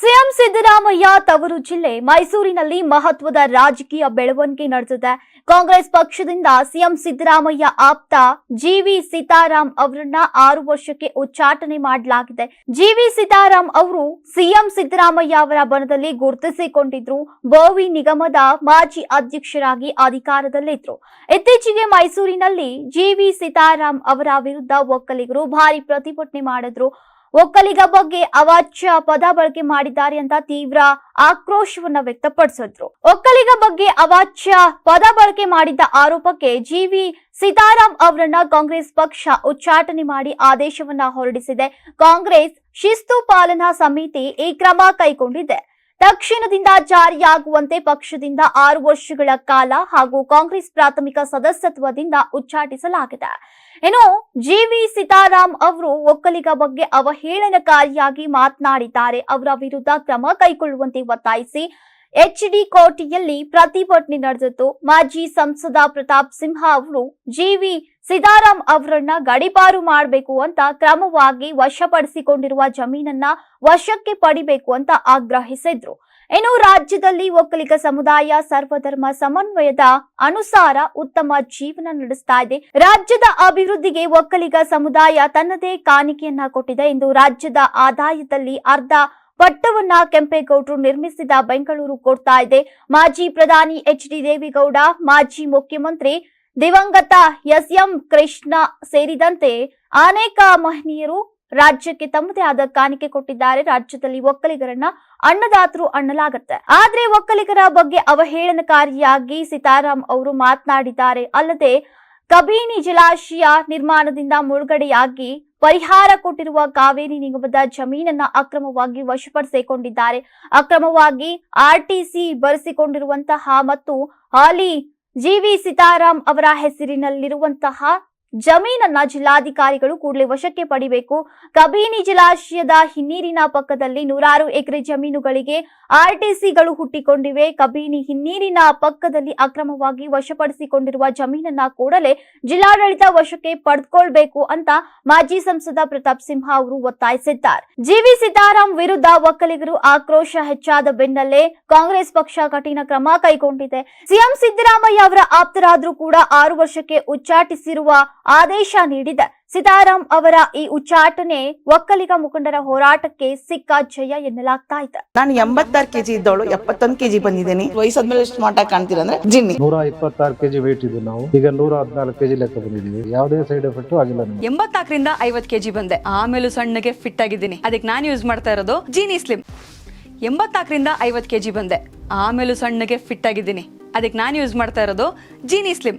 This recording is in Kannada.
ಸಿಎಂ ಸಿದ್ದರಾಮಯ್ಯ ತವರು ಜಿಲ್ಲೆ ಮೈಸೂರಿನಲ್ಲಿ ಮಹತ್ವದ ರಾಜಕೀಯ ಬೆಳವಣಿಗೆ ನಡೆದಿದೆ ಕಾಂಗ್ರೆಸ್ ಪಕ್ಷದಿಂದ ಸಿಎಂ ಸಿದ್ದರಾಮಯ್ಯ ಆಪ್ತ ಜಿವಿ ಸೀತಾರಾಮ್ ಅವರನ್ನ ಆರು ವರ್ಷಕ್ಕೆ ಉಚ್ಚಾಟನೆ ಮಾಡಲಾಗಿದೆ. ಜಿವಿ ಸೀತಾರಾಮ್ ಅವರು ಸಿಎಂ ಸಿದ್ದರಾಮಯ್ಯ ಅವರ ಬಣದಲ್ಲಿ ಗುರುತಿಸಿಕೊಂಡಿದ್ರು. ಬೋವಿ ನಿಗಮದ ಮಾಜಿ ಅಧ್ಯಕ್ಷರಾಗಿ ಅಧಿಕಾರದಲ್ಲಿದ್ರು. ಇತ್ತೀಚೆಗೆ ಮೈಸೂರಿನಲ್ಲಿ ಜಿವಿ ಸೀತಾರಾಮ್ ಅವರ ವಿರುದ್ಧ ಒಕ್ಕಲಿಗರು ಭಾರಿ ಪ್ರತಿಭಟನೆ ಮಾಡಿದ್ರು. ಒಕ್ಕಲಿಗ ಬಗ್ಗೆ ಅವಾಚ್ಯ ಪದ ಬಳಕೆ ಮಾಡಿದ್ದಾರೆ ಅಂತ ತೀವ್ರ ಆಕ್ರೋಶವನ್ನ ವ್ಯಕ್ತಪಡಿಸಿದ್ರು. ಒಕ್ಕಲಿಗ ಬಗ್ಗೆ ಅವಾಚ್ಯ ಪದ ಬಳಕೆ ಮಾಡಿದ್ದ ಆರೋಪಕ್ಕೆ ಜಿವಿ ಸೀತಾರಾಮ್ ಅವರನ್ನ ಕಾಂಗ್ರೆಸ್ ಪಕ್ಷ ಉಚ್ಚಾಟನೆ ಮಾಡಿ ಆದೇಶವನ್ನ ಹೊರಡಿಸಿದೆ. ಕಾಂಗ್ರೆಸ್ ಶಿಸ್ತು ಪಾಲನಾ ಸಮಿತಿ ಈ ಕ್ರಮ ಕೈಗೊಂಡಿದೆ. ತಕ್ಷಣದಿಂದ ಜಾರಿಯಾಗುವಂತೆ ಪಕ್ಷದಿಂದ ಆರು ವರ್ಷಗಳ ಕಾಲ ಹಾಗೂ ಕಾಂಗ್ರೆಸ್ ಪ್ರಾಥಮಿಕ ಸದಸ್ಯತ್ವದಿಂದ ಉಚ್ಚಾಟಿಸಲಾಗಿದೆ. ಇನ್ನು ಜಿವಿ ಸೀತಾರಾಮ್ ಅವರು ಒಕ್ಕಲಿಗ ಬಗ್ಗೆ ಅವಹೇಳನಕಾರಿಯಾಗಿ ಮಾತನಾಡಿದ್ದಾರೆ. ಅವರ ವಿರುದ್ಧ ಕ್ರಮ ಕೈಗೊಳ್ಳುವಂತೆ ಒತ್ತಾಯಿಸಿ ಎಚ್ ಡಿ ಕೋಟೆಯಲ್ಲಿ ಪ್ರತಿಭಟನೆ ನಡೆದಿತ್ತು ಮಾಜಿ ಸಂಸದ ಪ್ರತಾಪ್ ಸಿಂಹ ಅವರು ಜಿವಿ ಸೀತಾರಾಮ್ ಅವರನ್ನ ಗಡಿಪಾರು ಮಾಡಬೇಕು ಅಂತ ಕ್ರಮವಾಗಿ ವಶಪಡಿಸಿಕೊಂಡಿರುವ ಜಮೀನನ್ನ ವಶಕ್ಕೆ ಪಡಿಬೇಕು ಅಂತ ಆಗ್ರಹಿಸಿದ್ರು. ಇನ್ನು ರಾಜ್ಯದಲ್ಲಿ ಒಕ್ಕಲಿಗ ಸಮುದಾಯ, ಸರ್ವಧರ್ಮ ಸಮನ್ವಯದ ಅನುಸಾರ ಉತ್ತಮ ಜೀವನ ನಡೆಸ್ತಾ ಇದೆ. ರಾಜ್ಯದ ಅಭಿವೃದ್ಧಿಗೆ ಒಕ್ಕಲಿಗ ಸಮುದಾಯ ತನ್ನದೇ ಕಾಣಿಕೆಯನ್ನ ಕೊಟ್ಟಿದೆ. ಎಂದು ರಾಜ್ಯದ ಆದಾಯದಲ್ಲಿ ಅರ್ಧ ಪಟ್ಟವನ್ನ ಕೆಂಪೇಗೌಡರು ನಿರ್ಮಿಸಿದ ಬೆಂಗಳೂರು ಕೊಡ್ತಾ ಇದೆ. ಮಾಜಿ ಪ್ರಧಾನಿ ಎಚ್ ಡಿ ದೇವೇಗೌಡ, ಮಾಜಿ ಮುಖ್ಯಮಂತ್ರಿ ದಿವಂಗತ ಎಸ್ ಎಂ ಕೃಷ್ಣ ಸೇರಿದಂತೆ ಅನೇಕ ಮಹನೀಯರು ರಾಜ್ಯಕ್ಕೆ ತಮ್ಮದೇ ಆದ ಕಾಣಿಕೆ ಕೊಟ್ಟಿದ್ದಾರೆ. ರಾಜ್ಯದಲ್ಲಿ ಒಕ್ಕಲಿಗರನ್ನ ಅನ್ನದಾತರು ಅನ್ನಲಾಗತ್ತೆ. ಆದ್ರೆ ಒಕ್ಕಲಿಗರ ಬಗ್ಗೆ ಅವಹೇಳನಕಾರಿಯಾಗಿ ಸೀತಾರಾಮ್ ಅವರು ಮಾತನಾಡಿದ್ದಾರೆ. ಅಲ್ಲದೆ ಕಬೀನಿ ಜಲಾಶಯ ನಿರ್ಮಾಣದಿಂದ ಮುಳುಗಡೆಯಾಗಿ ಪರಿಹಾರ ಕೊಟ್ಟಿರುವ ಕಾವೇರಿ ನಿಗಮದ ಜಮೀನನ್ನ ಅಕ್ರಮವಾಗಿ ವಶಪಡಿಸಿಕೊಂಡಿದ್ದಾರೆ. ಅಕ್ರಮವಾಗಿ ಆರ್ಟಿಸಿ ಬರೆಸಿಕೊಂಡಿರುವಂತಹ ಮತ್ತು ಹಾಲಿ ಜಿವಿ ಸೀತಾರಾಮ್ ಅವರ ಹೆಸರಿನಲ್ಲಿರುವಂತಹ ಜಮೀನನ್ನ ಜಿಲ್ಲಾಧಿಕಾರಿಗಳು ಕೂಡಲೇ ವಶಕ್ಕೆ ಪಡಿಬೇಕು. ಕಬೀನಿ ಜಲಾಶಯದ ಹಿನ್ನೀರಿನ ಪಕ್ಕದಲ್ಲಿ ನೂರಾರು ಎಕರೆ ಜಮೀನುಗಳಿಗೆ ಆರ್ಟಿಸಿಗಳು ಹುಟ್ಟಿಕೊಂಡಿವೆ. ಕಬೀನಿ ಹಿನ್ನೀರಿನ ಪಕ್ಕದಲ್ಲಿ ಅಕ್ರಮವಾಗಿ ವಶಪಡಿಸಿಕೊಂಡಿರುವ ಜಮೀನನ್ನ ಕೂಡಲೇ ಜಿಲ್ಲಾಡಳಿತ ವಶಕ್ಕೆ ಪಡೆದುಕೊಳ್ಬೇಕು ಅಂತ ಮಾಜಿ ಸಂಸದ ಪ್ರತಾಪ್ ಸಿಂಹ ಅವರು ಒತ್ತಾಯಿಸಿದ್ದಾರೆ. ಜಿವಿ ಸೀತಾರಾಮ್ ವಿರುದ್ಧ ಒಕ್ಕಲಿಗರು ಆಕ್ರೋಶ ಹೆಚ್ಚಾದ ಬೆನ್ನಲ್ಲೇ ಕಾಂಗ್ರೆಸ್ ಪಕ್ಷ ಕಠಿಣ ಕ್ರಮ ಕೈಗೊಂಡಿದೆ. ಸಿಎಂ ಸಿದ್ದರಾಮಯ್ಯ ಅವರ ಆಪ್ತರಾದ್ರೂ ಕೂಡ ಆರು ವರ್ಷಕ್ಕೆ ಉಚ್ಚಾಟಿಸಿರುವ ಆದೇಶ ನೀಡಿದ ಸೀತಾರಾಮ್ ಅವರ ಈ ಉಚ್ಚಾಟನೆ ಒಕ್ಕಲಿಗ ಮುಖಂಡರ ಹೋರಾಟಕ್ಕೆ ಸಿಕ್ಕ ಜಯ ಎನ್ನಲಾಗ್ತಾ ಇದೆ. ನಾನು ಎಂಬತ್ತಾರು ಕೆಜಿ ಇದ್ದವಳು ಎಪ್ಪತ್ತೊಂದು ಕೆಜಿ ಬಂದಿದ್ದೀನಿ. ವಯಸ್ಸಾದ್ಮೇಲೆ ಎಷ್ಟು ಮಾಟ ಕಾಣ್ತೀರಾ ಅಂದ್ರೆ ಜಿನ್ನಿ. ನೂರ ಇಪ್ಪತ್ತಾರು ಕೆಜಿ ವೇಟ್ ಇದ್ದು ನಾವು. ಈಗ ನೂರ ಹದಿನಾಲ್ಕು ಕೆಜಿ ಲೆಕ್ಕ ಬಂದಿದ್ದೀವಿ. ಯಾವುದೇ ಸೈಡ್ ಎಫೆಕ್ಟ್ ಆಗಿಲ್ಲ ಎಂಬತ್ನಾಲ್ಕರಿಂದ ಐವತ್ ಕೆಜಿ ಬಂದೆ. ಆಮೇಲೂ ಸಣ್ಣಗೆ ಫಿಟ್ ಆಗಿದ್ದೀನಿ. ಅದಕ್ಕೆ ನಾನು ಯೂಸ್ ಮಾಡ್ತಾ ಇರೋದು ಜೀನಿ ಸ್ಲಿಮ್ ಎಂಬತ್ನಾಲ್ಕರಿಂದ ಐವತ್ ಕೆಜಿ ಬಂದೆ. ಆಮೇಲೂ ಸಣ್ಣಗೆ ಫಿಟ್ ಆಗಿದ್ದೀನಿ. ಅದಕ್ಕೆ ನಾನು ಯೂಸ್ ಮಾಡ್ತಾ ಇರೋದು ಜೀನಿ ಸ್ಲಿಮ್